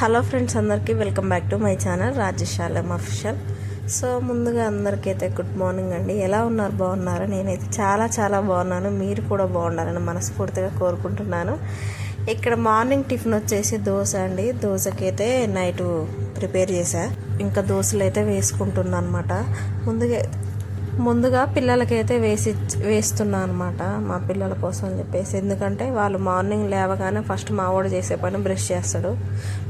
Hello friends అందరికీ welcome back to my channel Rajashalam official. So ముందుగా అందరికైతే good morning అండి. ఎలా ఉన్నారు? బాగున్నారా? నేనైతే చాలా చాలా బాగున్నాను. మీరు కూడా బాగుండాలని మనస్ఫూర్తిగా కోరుకుంటున్నాను. ఇక్కడ మార్నింగ్ టిఫిన్ వచ్చేసి దోశ అండి. దోశకైతే నైట్ ప్రిపేర్ చేశా. ఇంకా దోశలు అయితే వేసుకుంటున్నాను అనమాట ముందుగా ముందుగా పిల్లలకైతే వేసి వేస్తున్నా అనమాట మా పిల్లల కోసం అని చెప్పేసి. ఎందుకంటే వాళ్ళు మార్నింగ్ లేవగానే ఫస్ట్ మా వాడు చేసే పని బ్రష్ చేస్తాడు.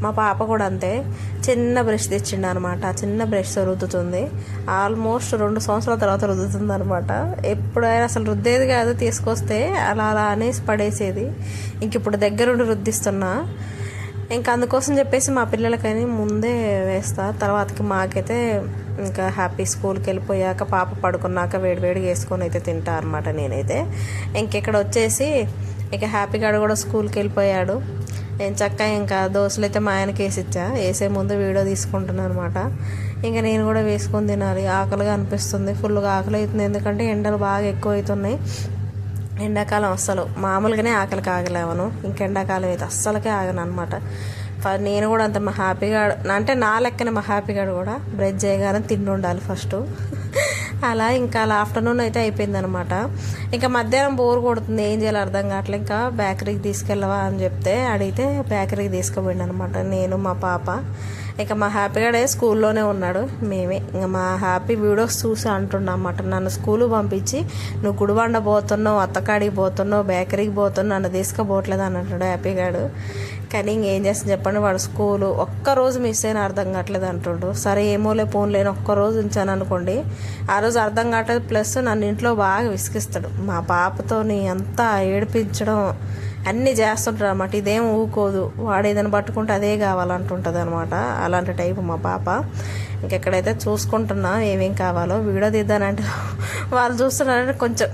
మా పాప కూడా అంతే. చిన్న బ్రష్ తెచ్చిండు అనమాట ఆ చిన్న బ్రష్ రుద్దుతుంది. ఆల్మోస్ట్ రెండు సంవత్సరాల తర్వాత రుద్దుతుంది అనమాట ఎప్పుడైనా అసలు రుద్దేది కాదు తీసుకొస్తే అలా అలా అనేసి పడేసేది. ఇంక ఇప్పుడు దగ్గరుండి రుద్దిస్తున్నా. ఇంకా అందుకోసం చెప్పేసి మా పిల్లలకని ముందే వేస్తా. తర్వాతకి మాకైతే ఇంకా హ్యాపీ స్కూల్కి వెళ్ళిపోయాక పాప పడుకున్నాక వేడివేడిగా వేసుకొని అయితే తింటా అనమాట నేనైతే. ఇంకెక్కడ వచ్చేసి ఇక హ్యాపీగాడు కూడా స్కూల్కి వెళ్ళిపోయాడు. నేను చక్కగా ఇంకా దోశలు అయితే మా ఆయనకి వేసి ఇచ్చా. వేసే ముందు వీడియో తీసుకుంటున్నాను అనమాట ఇంకా నేను కూడా వేసుకొని తినాలి. ఆకలిగా అనిపిస్తుంది. ఫుల్గా ఆకలి అవుతుంది. ఎందుకంటే ఎండలు బాగా ఎక్కువ అవుతున్నాయి. ఎండాకాలం అస్సలు. మామూలుగానే ఆకలికి ఆగలేవను. ఇంక ఎండాకాలం అయితే అస్సలకే ఆగను అనమాట నేను కూడా అంత మా హ్యాపీగా అంటే నా లెక్కన మా హ్యాపీగా కూడా బ్రెడ్ చేయగానే తిండి ఉండాలి ఫస్ట్. అలా ఇంకా అలా ఆఫ్టర్నూన్ అయితే అయిపోయింది అనమాట ఇంకా మధ్యాహ్నం బోర్ కొడుతుంది ఏం చేయాలి అర్థం కావట్లే. ఇంకా బేకరీకి తీసుకెళ్ళవా అని చెప్తే అడిగితే బేకరీకి తీసుకుపోయింది అనమాట నేను మా పాప. ఇక మా హ్యాపీగాడే స్కూల్లోనే ఉన్నాడు మేమే. ఇంకా మా హ్యాపీ వీడియోస్ చూసి అంటున్నా అన్నమాట నన్ను స్కూల్ పంపించి నువ్వు గుడిబండ పోతున్నావు అత్తకాడికి పోతున్నావు బేకరీకి పోతున్నావు నన్ను తీసుకుపోవట్లేదు అని అంటాడు హ్యాపీగాడు. కానీ ఇంకేం చేస్తాను చెప్పండి. వాడు స్కూలు ఒక్కరోజు మిస్ అయిన అర్థం కావట్లేదు అంటుండు. సరే ఏమోలే ఫోన్ లేని ఒక్కరోజు ఉంచాను అనుకోండి. ఆ రోజు అర్థం కావట్లేదు. ప్లస్ నన్ను ఇంట్లో బాగా విసిగిస్తాడు. మా పాపతోని అంతా ఏడిపించడం అన్నీ చేస్తుంటారు అనమాట ఇదేం ఊకోదు. వాడు ఏదైనా పట్టుకుంటే అదే కావాలంటుంటుంది అనమాట అలాంటి టైపు మా పాప. ఇంకెక్కడైతే చూసుకుంటున్నా ఏమేం కావాలో వీడియో తీద్దానంటే వాళ్ళు చూస్తున్నారంటే కొంచెం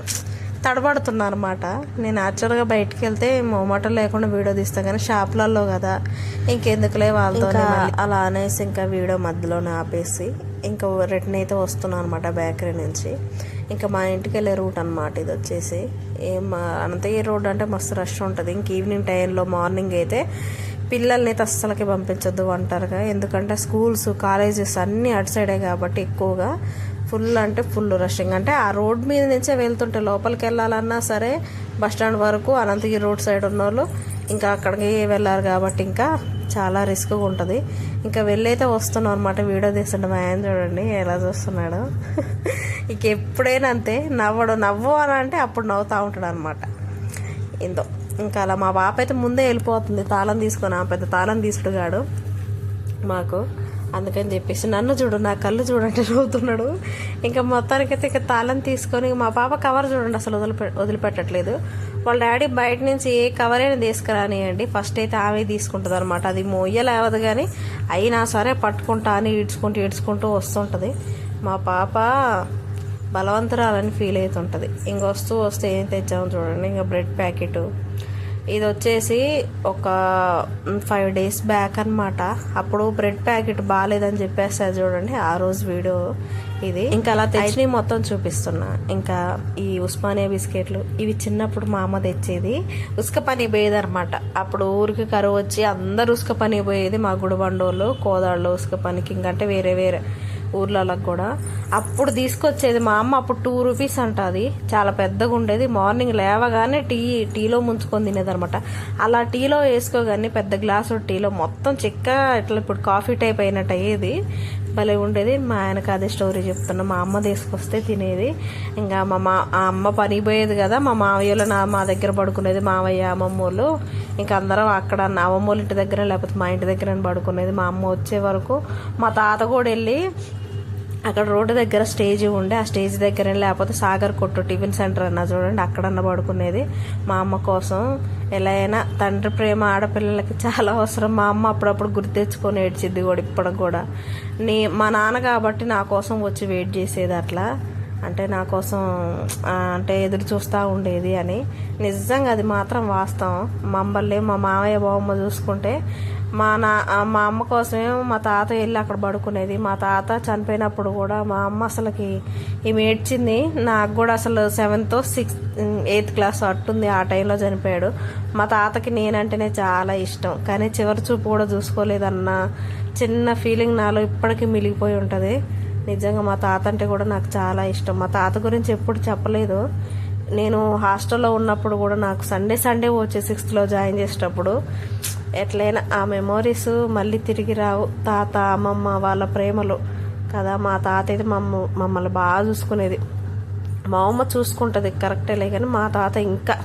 తడబడుతున్నా అనమాట నేను యాక్చువల్గా బయటికి వెళ్తే మొమట లేకుండా వీడియో తీస్తాను కానీ షాపులలో కదా. ఇంకెందుకులే వాళ్ళతో అలా అనేసి ఇంకా వీడియో మధ్యలోనే ఆపేసి ఇంకా రిటర్న్ అయితే వస్తున్నాను అనమాట బేకరీ నుంచి. ఇంకా మా ఇంటికి వెళ్ళే రూట్ అనమాట ఇది వచ్చేసి. ఏం అనంతగిరి రోడ్ అంటే మస్తు రష్ ఉంటుంది. ఇంక ఈవినింగ్ టైంలో మార్నింగ్ అయితే పిల్లల్ని అయితే అస్సలకి పంపించొద్దు అంటారుగా. ఎందుకంటే స్కూల్స్ కాలేజెస్ అన్నీ అటు సైడే కాబట్టి ఎక్కువగా ఫుల్ అంటే ఫుల్ రషింగ్. అంటే ఆ రోడ్ మీద నుంచే వెళ్తుంటే లోపలికి వెళ్ళాలన్నా సరే బస్ స్టాండ్ వరకు అనంతగిరి రోడ్ సైడ్ ఉన్న వాళ్ళు ఇంకా అక్కడికి వెళ్ళారు కాబట్టి ఇంకా చాలా రిస్క్గా ఉంటుంది. ఇంకా వెళ్ళైతే వస్తున్నాం అనమాట వీడియో తీస్తుండే మా ఆయన చూడండి ఎలా చూస్తున్నాడు. ఇక ఎప్పుడైనా అంతే నవ్వడు. నవ్వు అని అంటే అప్పుడు నవ్వుతూ ఉంటాడు అనమాట ఏందో ఇంకా అలా మా పాప అయితే ముందే వెళ్ళిపోతుంది. తాళం తీసుకొని ఆ పెద్ద తాళం తీసుడుగాడు మాకు. అందుకని చెప్పేసి నన్ను చూడు నా కళ్ళు చూడండి నవ్వుతున్నాడు ఇంకా మొత్తానికైతే ఇక తాళం తీసుకొని మా పాప కవర్ చూడండి అసలు వదిలిపె వదిలిపెట్టట్లేదు. వాళ్ళ డాడీ బయట నుంచి ఏ కవర్ అయినా తీసుకురానియండి. ఫస్ట్ అయితే ఆమె తీసుకుంటుంది అనమాట అది మొయ్యలేవదు కానీ అయినా సరే పట్టుకుంటా అని ఈడ్చుకుంటూ ఈడ్చుకుంటూ వస్తుంటుంది. మా పాప బలవంతురాలని ఫీల్ అవుతుంటుంది. ఇంక వస్తూ వస్తే ఏం తెచ్చామో చూడండి. ఇంకా బ్రెడ్ ప్యాకెట్ ఇది వచ్చేసి ఒక ఫైవ్ డేస్ బ్యాక్ అనమాట అప్పుడు బ్రెడ్ ప్యాకెట్ బాగాలేదని చెప్పేస్తారు చూడండి ఆ రోజు వీడియో ఇది. ఇంకా అలా తెచ్చి మొత్తం చూపిస్తున్నా. ఇంకా ఈ ఉస్మానియా బిస్కెట్లు ఇవి చిన్నప్పుడు మా అమ్మ తెచ్చేది. ఉసుక పని పోయేది అనమాట అప్పుడు ఊరికి కరువు వచ్చి అందరు ఉసుక పని పోయేది మా గుడిబండోళ్ళు కోదాళ్ళు ఉసుక పనికి. ఇంకంటే వేరే వేరే. ఊర్లలకు కూడా. అప్పుడు తీసుకొచ్చేది మా అమ్మ అప్పుడు టూ రూపీస్ అంట అది. చాలా పెద్దగా ఉండేది. మార్నింగ్ లేవగానే టీ టీలో ముంచుకొని తినేది అనమాట అలా టీలో వేసుకోగానే పెద్ద గ్లాసు టీలో మొత్తం చిక్క ఇట్లా ఇప్పుడు కాఫీ టైప్ అయినట్టు అయ్యేది. భలే ఉండేది. మా ఆయనకు అదే స్టోరీ చెప్తున్నా. మా అమ్మ తీసుకొస్తే తినేది. ఇంకా మా మా అమ్మ పని పోయేది కదా మా మావయ్యలో నా మా దగ్గర పడుకునేది. మావయ్య అమ్మమ్మ వాళ్ళు ఇంకా అందరం అక్కడ నా వాళ్ళ ఇంటి దగ్గర లేకపోతే మా ఇంటి దగ్గర పడుకునేది. మా అమ్మ వచ్చే వరకు మా తాత కూడా వెళ్ళి అక్కడ రోడ్డు దగ్గర స్టేజ్ ఉండే ఆ స్టేజ్ దగ్గర లేకపోతే సాగర్ కొట్టు టిఫిన్ సెంటర్ అన్న చూడండి అక్కడన్న పడుకునేది. మా అమ్మ కోసం ఎలా అయినా తండ్రి ప్రేమ ఆడపిల్లలకి చాలా అవసరం. మా అమ్మ అప్పుడప్పుడు గుర్తు తెచ్చుకొని ఏడ్చిద్ది కూడా ఇప్పటికి కూడా. నీ మా నాన్న కాబట్టి నా కోసం వచ్చి వెయిట్ చేసేది అట్లా. అంటే నా కోసం అంటే ఎదురు చూస్తూ ఉండేది అని. నిజంగా అది మాత్రం వాస్తవం. మమ్మల్ని మా మామయ్య బావమ్మ చూసుకుంటే మా నా మా అమ్మ కోసమే మా తాత వెళ్ళి అక్కడ పడుకునేది. మా తాత చనిపోయినప్పుడు కూడా మా అమ్మ అసలుకి ఈమె ఏడ్చింది. నాకు కూడా అసలు సెవెంత్ సిక్స్త్ ఎయిత్ క్లాస్ అట్టుంది ఆ టైంలో చనిపోయాడు. మా తాతకి నేనంటేనే చాలా ఇష్టం. కానీ చివరి చూపు కూడా చూసుకోలేదన్న చిన్న ఫీలింగ్ నాలో ఇప్పటికీ మిలిగిపోయి ఉంటుంది. నిజంగా మా తాత అంటే కూడా నాకు చాలా ఇష్టం. మా తాత గురించి ఎప్పుడు చెప్పలేదు. నేను హాస్టల్లో ఉన్నప్పుడు కూడా నాకు సండే సండే వచ్చే సిక్స్త్లో జాయిన్ చేసేటప్పుడు ఎట్లయినా ఆ మెమోరీస్ మళ్ళీ తిరిగి రావు. తాత అమ్మమ్మ వాళ్ళ ప్రేమలు కదా మా తాత అయితే మమ్మ మమ్మల్ని బాగా చూసుకునేది. మా అమ్మ చూసుకుంటుంది కరెక్టేలే కానీ మా తాత ఇంకా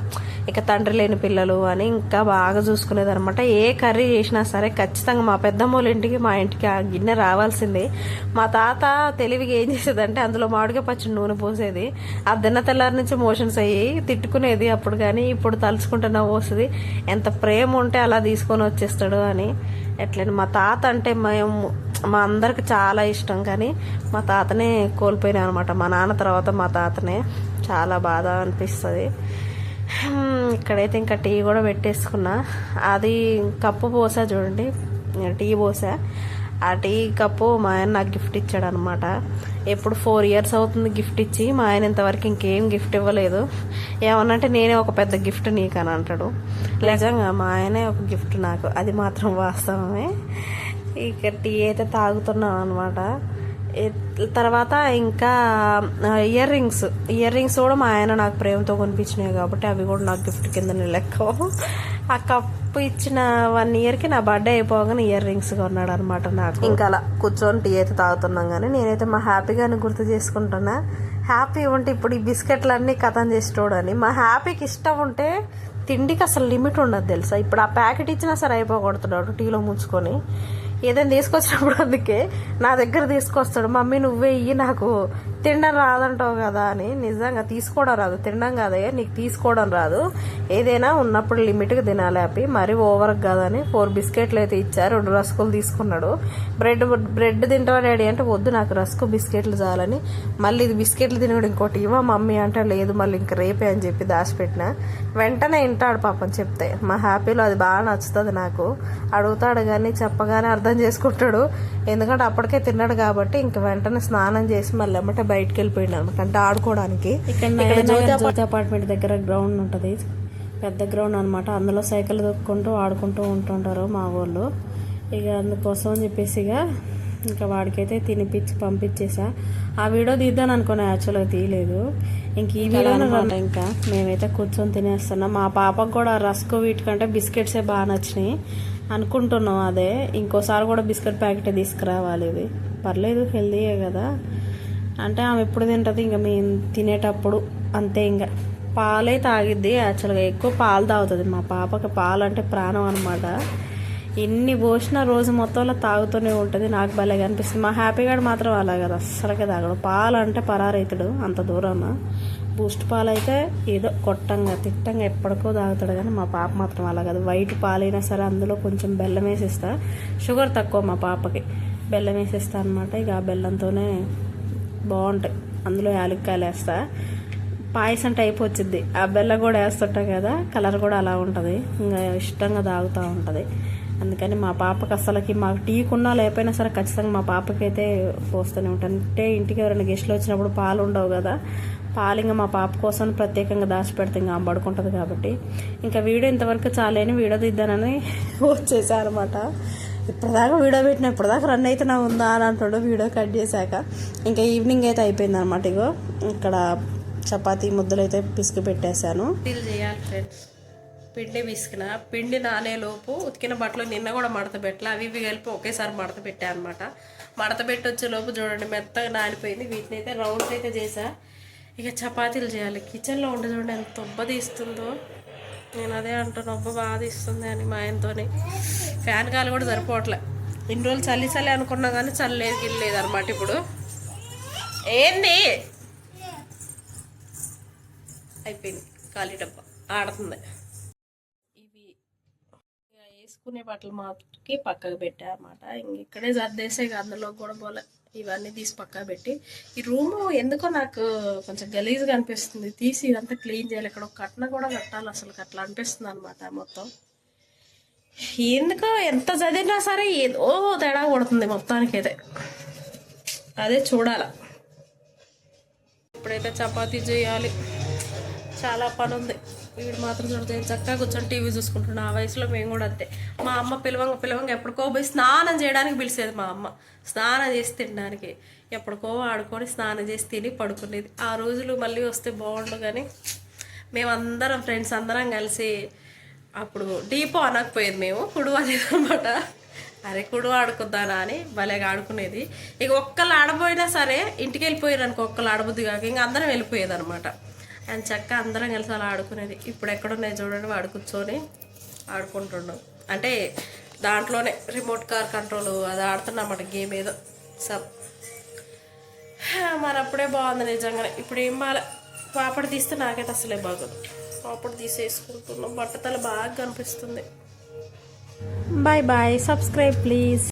ఇక తండ్రి లేని పిల్లలు అని ఇంకా బాగా చూసుకునేది అనమాట ఏ కర్రీ చేసినా సరే ఖచ్చితంగా మా పెద్దమ్మోళ్ళ ఇంటికి మా ఇంటికి ఆ గిన్నె రావాల్సిందే. మా తాత తెలివిగా ఏం చేసేదంటే అందులో మామిడికాయ పచ్చి నూనె పోసేది. ఆ దిన్న తెల్లారి నుంచి మోషన్స్ అయ్యి తిట్టుకునేది అప్పుడు కానీ ఇప్పుడు తలుచుకుంటే నవ్వు వస్తుంది. ఎంత ప్రేమ ఉంటే అలా తీసుకొని వచ్చేస్తాడు అని. ఎట్లని మా తాత అంటే మేము మా అందరికి చాలా ఇష్టం కానీ మా తాతనే కోల్పోయినా అనమాట. మా నాన్న తర్వాత మా తాతనే. చాలా బాధ అనిపిస్తుంది. ఇక్కడైతే ఇంకా టీ కూడా పెట్టేసుకున్నా. అది కప్పు పోసా చూడండి. టీ పోసా. ఆ టీ కప్పు మా ఆయన నాకు గిఫ్ట్ ఇచ్చాడు అనమాట ఎప్పుడు ఫోర్ ఇయర్స్ అవుతుంది గిఫ్ట్ ఇచ్చి మా ఆయన ఇంతవరకు ఇంకేం గిఫ్ట్ ఇవ్వలేదు. ఏమన్నంటే నేనే ఒక పెద్ద గిఫ్ట్ నీకు అని అంటాడు. నిజంగా మా ఆయనే ఒక గిఫ్ట్ నాకు. అది మాత్రం వాస్తవమే. ఇక టీ అయితే తాగుతున్నాను అనమాట తర్వాత ఇంకా ఇయర్ రింగ్స్ ఇయర్ రింగ్స్ కూడా మా ఆయన నాకు ప్రేమతో కొనిపించినాయి కాబట్టి అవి కూడా నాకు గిఫ్ట్ కింద లెక్క. ఆ కప్పు ఇచ్చిన వన్ ఇయర్కి నా బర్త్డే అయిపోగానే ఇయర్ రింగ్స్ కొన్నాడు అనమాట నాకు. ఇంకా అలా కూర్చొని టీ అయితే తాగుతున్నాం కానీ నేనైతే మా హ్యాపీగానే గుర్తు చేసుకుంటున్నా. హ్యాపీ ఉంటే ఇప్పుడు ఈ బిస్కెట్లు అన్నీ కథం చేసేటోడని మా హ్యాపీకి ఇష్టం ఉంటే తిండికి అసలు లిమిట్ ఉండదు తెలుసా? ఇప్పుడు ఆ ప్యాకెట్ ఇచ్చినా సరే అయిపోగొడుతున్నాడు టీలో ముంచుకొని. ఏదైనా తీసుకొచ్చినప్పుడు అందుకే నా దగ్గర తీసుకొస్తాడు. మమ్మీ నువ్వే ఇయ్యి నాకు తినడం రాదంటావు కదా అని నిజంగా తీసుకోవడం రాదు. తినడం కాదయ్యా నీకు తీసుకోవడం రాదు. ఏదైనా ఉన్నప్పుడు లిమిట్గా తినాలి అవి మరీ ఓవర్ కాదని ఫోర్ బిస్కెట్లు అయితే ఇచ్చారు. రెండు రస్కులు తీసుకున్నాడు. బ్రెడ్ బ్రెడ్ తింటావా డాడీ అంటే వద్దు నాకు రస్కు బిస్కెట్లు చాలని. మళ్ళీ ఇది బిస్కెట్లు తినడు ఇంకోటి ఇవ్వ మమ్మీ అంటే లేదు మళ్ళీ ఇంక రేపే అని చెప్పి దాచిపెట్టిన. వెంటనే వింటాడు పాపం చెప్తే. మా హ్యాపీలో అది బాగా నచ్చుతుంది నాకు. అడుగుతాడు కానీ చెప్పగానే అర్థం చేసుకుంటాడు. ఎందుకంటే అప్పటికే తిన్నాడు కాబట్టి ఇంక వెంటనే స్నానం చేసి మళ్ళీ ఎమ్మటే బయటకు వెళ్ళిపోయింది అనమాట. అంటే ఆడుకోవడానికి. ఇక్కడ అపార్ట్మెంట్ దగ్గర గ్రౌండ్ ఉంటుంది. పెద్ద గ్రౌండ్ అనమాట. అందులో సైకిల్ దొక్కుంటూ ఆడుకుంటూ ఉంటుంటారు మా వాళ్ళు ఇక అందుకోసం అని చెప్పేసి ఇక ఇంకా వాడికైతే తినిపించి పంపించేసా. ఆ వీడియో తీద్దాను అనుకున్నా యాక్చువల్గా తీయలేదు. ఇంక ఈ వీడియో ఇంకా. మేమైతే కూర్చొని తినేస్తున్నాం. మా పాపకు కూడా రస్క్ వీటికంటే బిస్కెట్సే బాగా నచ్చినాయి. అనుకుంటున్నాం అదే. ఇంకోసారి కూడా బిస్కెట్ ప్యాకెట్ తీసుకురావాలి. ఇది పర్లేదు హెల్దీయే కదా. అంటే ఆమె ఎప్పుడు తింటుంది? ఇంకా మేము తినేటప్పుడు అంతే ఇంకా. పాలే తాగిద్ది యాక్చువల్గా. ఎక్కువ పాలు తాగుతుంది. మా పాపకి పాలు అంటే ప్రాణం అనమాట ఎన్ని పోసినా రోజు మొత్తంలో తాగుతూనే ఉంటుంది. నాకు భలే అనిపిస్తుంది. మా హ్యాపీగాడు మాత్రం అలా కదా. అస్సలకే తాగడు. పాలు అంటే పరారైతాడు. అంత దూరాన బూస్ట్ పాలు అయితే ఏదో కొట్టంగా తిట్టంగా ఎప్పటికో తాగుతాడు కానీ మా పాప మాత్రం అలా కాదు. వైట్ పాలైనా సరే అందులో కొంచెం బెల్లం వేసిస్తా. షుగర్ తక్కువ మా పాపకి. బెల్లం వేసేస్తా అనమాట ఇక ఆ బెల్లంతోనే బాగుంటాయి. అందులో యాలక్కాయలు వేస్తా. పాయసం టైప్ వచ్చింది ఆ బెల్లం కూడా వేస్తుంటాం కదా కలర్ కూడా అలా ఉంటుంది. ఇంకా ఇష్టంగా తాగుతూ ఉంటుంది. అందుకని మా పాపకి అసలుకి మాకు టీ కొన్నా లేకపోయినా సరే ఖచ్చితంగా మా పాపకైతే పోస్తూనే ఉంటాను. అంటే ఇంటికి ఎవరైనా గెస్ట్లు వచ్చినప్పుడు పాలు ఉండవు కదా. పాలు ఇంకా మా పాప కోసం ప్రత్యేకంగా దాచిపెడితే. ఇంకా ఆమె పడుకుంటుంది కాబట్టి. ఇంకా వీడియో ఇంతవరకు చాలేని వీడియో తీద్దానని వచ్చేసారనమాట ఇప్పటిదాకా వీడియో పెట్టిన ఇప్పటిదాకా రన్ అయితే నా ఉందా అని అంటాడు వీడియో కట్ చేశాక. ఇంకా ఈవినింగ్ అయితే అయిపోయింది అనమాట ఇగో. ఇక్కడ చపాతీ ముద్దలు అయితే పిసికి పెట్టేశాను. చేయాలి ఫ్రెండ్స్ పిండి పిసికిన పిండి నానేలోపు ఉతికిన బట్టలు నిన్న కూడా మడత పెట్టలే అవి ఇవి కలిపి ఒకేసారి మడత పెట్టా అనమాట మడత పెట్టి వచ్చే లోపు చూడండి మెత్తగా నానిపోయింది. వీటిని అయితే రౌండ్స్ అయితే చేసా ఇక చపాతీలు చేయాలి. కిచెన్లో ఉండి చూడండి ఎంత తొబ్బ తీస్తుందో నేను అదే అంటాను ఒబ్బ బాధిస్తుంది అని మా ఆయనతోని. ఫ్యాన్ గాలి కూడా సరిపోవట్లే. ఇన్ని రోజులు చల్లి చల్లి అనుకున్నా కానీ చల్లలేదు గిల్లేదు అనమాట ఇప్పుడు. ఏంది? అయిపోయింది ఖాళీ డబ్బా. ఆడుతుంది. ఇక బట్టలు మాకి పక్కకు పెట్టా అనమాట ఇంక ఇక్కడే సర్దేసే అందులో కూడా పోలే ఇవన్నీ తీసి పక్క పెట్టి. ఈ రూము ఎందుకో నాకు కొంచెం గలీజ్గా అనిపిస్తుంది. తీసి ఇదంతా క్లీన్ చేయాలి. ఇక్కడ ఒక కట్న కూడా కట్టాలి అసలు. అట్లా అనిపిస్తుంది అనమాట మొత్తం. ఎందుకో ఎంత చదివినా సరే ఏదో తేడా కొడుతుంది మొత్తానికైతే. అదే చూడాల. ఇప్పుడైతే చపాతీ చేయాలి. చాలా పని ఉంది వీడు మాత్రం చూడదు చక్కగా కూర్చొని టీవీ చూసుకుంటున్నా. ఆ వయసులో మేము కూడా అంతే. మా అమ్మ పిలవంగ పిలవంగ ఎప్పటికో పోయి స్నానం చేయడానికి పిలిచేది మా అమ్మ. స్నానం చేసి తినడానికి. ఎప్పటికో ఆడుకొని స్నానం చేసి తిని పడుకునేది. ఆ రోజులు మళ్ళీ వస్తే బాగుండు కానీ మేమందరం ఫ్రెండ్స్ అందరం కలిసి అప్పుడు డీపో అనకపోయేది మేము. కుడు అనేది అనమాట అరే కుడు ఆడుకుందానా అని భలేగా ఆడుకునేది. ఇక ఒక్కళ్ళు ఆడబోయినా సరే ఇంటికి వెళ్ళిపోయారు అనుకో ఒక్కళ్ళు ఆడబుద్ది కాక ఇంకా అందరం వెళ్ళిపోయేది అనమాట అండ్ చక్క అందరం కలిసి అలా ఆడుకునేది. ఇప్పుడు ఎక్కడున్నాయి చూడండి వాడు కూర్చొని ఆడుకుంటున్నాం అంటే దాంట్లోనే రిమోట్ కార్ కంట్రోల్ అది ఆడుతున్నమాట గేమ్ ఏదో. సబ్ మరి అప్పుడే బాగుంది నిజంగానే. ఇప్పుడు ఏం బాగా పాపడు తీస్తే నాకైతే అసలే బాగోదు. పాపడు తీసేసుకుంటున్నాం. బట్టతల బాగా కనిపిస్తుంది. Bye bye subscribe please